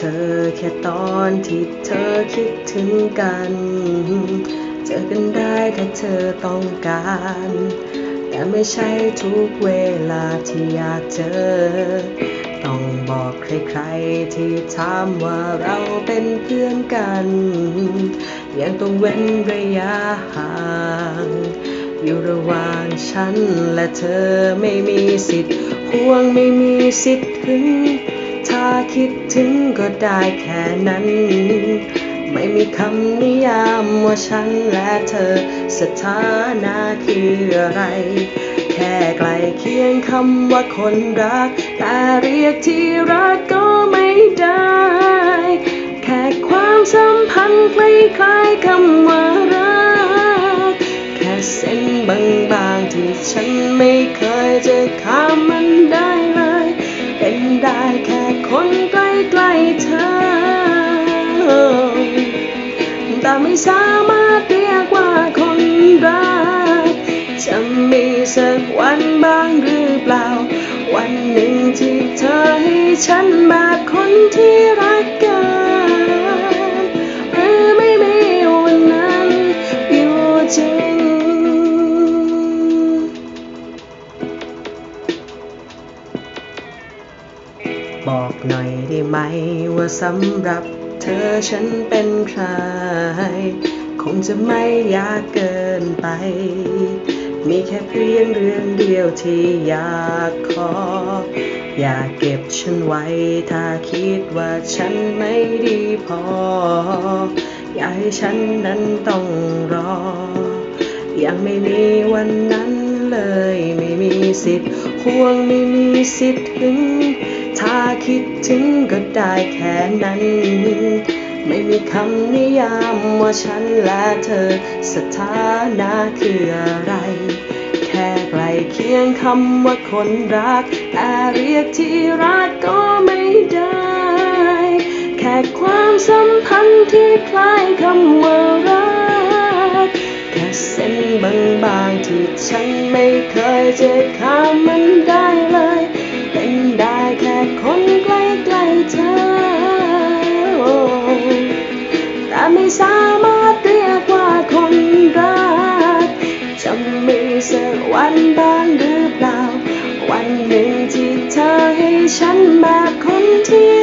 ธอแค่ตอนที่เธอคิดถึงกัน เจอกันได้ถ้าเธอต้องการ แต่ไม่ใช่ทุกเวลาที่อยากเจอ ต้องบอกใครๆที่ถามว่าเราเป็นเพื่อนกัน ยังต้องเว้นระยะห่างอยู่ระหว่างฉันและเธอไม่มีสิทธิ์ห่วงไม่มีสิทธิ์ถึง ถ้าคิดถึงก็ได้แค่นั้น ไม่มีคำนิยามว่าฉันและเธอ สถานะคืออะไร แค่ใกล้เคียงคำว่าคนรัก แต่เรียกที่รักก็ไม่ได้ แค่ความสัมพันธ์คล้ายๆคำว่ารัก แค่เส้นบางๆที่ฉันไม่เคยจะข้ามมัน ไม่สามารถเรียกว่าคนรักจะมีสักวันบ้างหรือเปล่า วันหนึ่งที่เธอให้ฉันแบบคนที่รักกันหรือไม่มีวันนั้นอยู่จริงบอกหน่อยได้ไหมว่าสำหรับ เธอฉันเป็นใคร คงจะไม่ยากเกินไป มีแค่เพียงเรื่องเดียวที่อยากขอ อย่าเก็บฉันไว้ ถ้าคิดว่าฉันไม่ดีพอ อย่าให้ฉันนั้นต้องรอ ยังไม่มีวันนั้นเลย ไม่มีสิทธิ์ห่วงไม่มีสิทธิ์ถึง ถ้าคิดถึงก็ได้แค่นั้น ไม่มีคำนิยามว่าฉันและเธอ สถานะคืออะไร แค่ใกล้เคียงคำว่าคนรักแต่เรียกที่รักก็ไม่ได้ แค่ความสัมพันธ์ที่คล้ายคำว่ารัก แค่เส้นบางๆที่ฉันไม่เคยจะข้ามมันได้ ลงที่เธอให้ฉันแบบคนที่